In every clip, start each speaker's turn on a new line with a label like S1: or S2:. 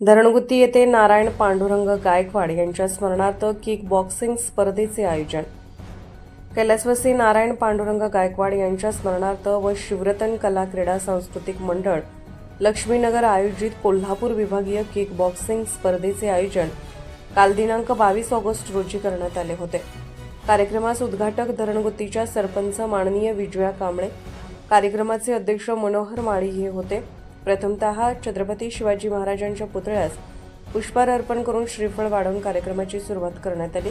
S1: धरणगुत्ती येथे नारायण पांडुरंग गायकवाड यांच्या स्मरणार्थ किक बॉक्सिंग स्पर्धेचे आयोजन. कैलासवासी नारायण पांडुरंग गायकवाड यांच्या स्मरणार्थ व शिवरतन कला क्रीडा सांस्कृतिक मंडळ लक्ष्मीनगर आयोजित कोल्हापूर विभागीय किक बॉक्सिंग स्पर्धेचे आयोजन काल दिनांक बावीस ऑगस्ट रोजी करण्यात आले होते. कार्यक्रमास उद्घाटक धरणगुत्तीच्या सरपंच माननीय विजया कांबळे कार्यक्रमाचे अध्यक्ष मनोहर माळी हे होते. प्रथमतः छत्रपती शिवाजी महाराजांच्या पुतळ्यास पुष्पहार अर्पण करून श्रीफळ वाढवून कार्यक्रमाची सुरुवात करण्यात आली.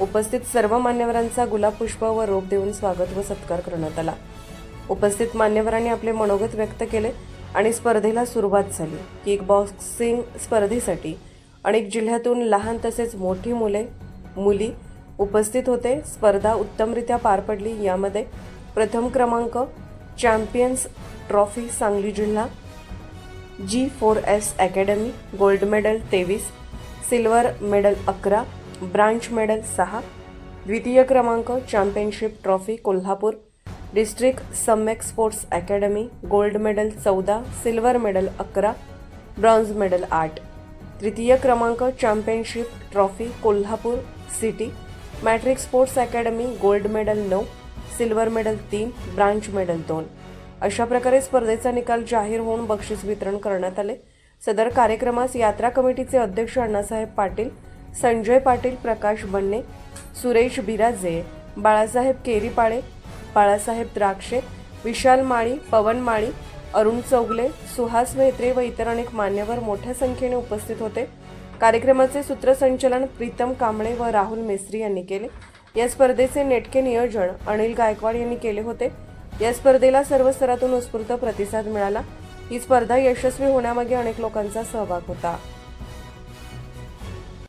S1: उपस्थित सर्व मान्यवरांचा गुलाब पुष्प व रोप देऊन स्वागत व सत्कार करण्यात आला. उपस्थित मान्यवरांनी आपले मनोगत व्यक्त केले आणि स्पर्धेला सुरुवात झाली. किक बॉक्सिंग स्पर्धेसाठी अनेक जिल्ह्यातून लहान तसेच मोठी मुले मुली उपस्थित होते. स्पर्धा उत्तमरित्या पार पडली. यामध्ये प्रथम क्रमांक चॅम्पियन्स ट्रॉफी सांगली जिल्हा G four S academy gold medal तेवीस सिल्वर मेडल अकरा ब्रांच मेडल सहा, द्वितीय क्रमांक championship trophy Kolhapur district Samyak sports academy gold medal चौदा सिल्वर मेडल अकरा ब्रॉन्झ मेडल आठ. तृतीय क्रमांक championship trophy Kolhapur city matric sports academy gold medal नऊ सिल्वर मेडल तीन ब्रांच मेडल दोन. अशा प्रकारे स्पर्धेचा निकाल जाहीर होऊन बक्षीस वितरण करण्यात आले. सदर कार्यक्रमास यात्रा कमिटीचे अध्यक्ष अण्णासाहेब पाटील संजय पाटील प्रकाश बन्ने सुरेश बिराजे बाळासाहेब केरीपाळे बाळासाहेब द्राक्षे विशाल माळी पवन माळी अरुण चौगले सुहास मेहत्रे व इतर अनेक मान्यवर मोठ्या संख्येने उपस्थित होते. कार्यक्रमाचे सूत्रसंचलन प्रीतम कांबळे व राहुल मेस्त्री यांनी केले. या स्पर्धेचे नेटके नियोजन अनिल गायकवाड यांनी केले होते. या स्पर्धेला सर्व स्तरातून उत्स्फूर्त प्रतिसाद मिळाला. ही स्पर्धा यशस्वी होण्यामागे अनेक लोकांचा सहभाग होता.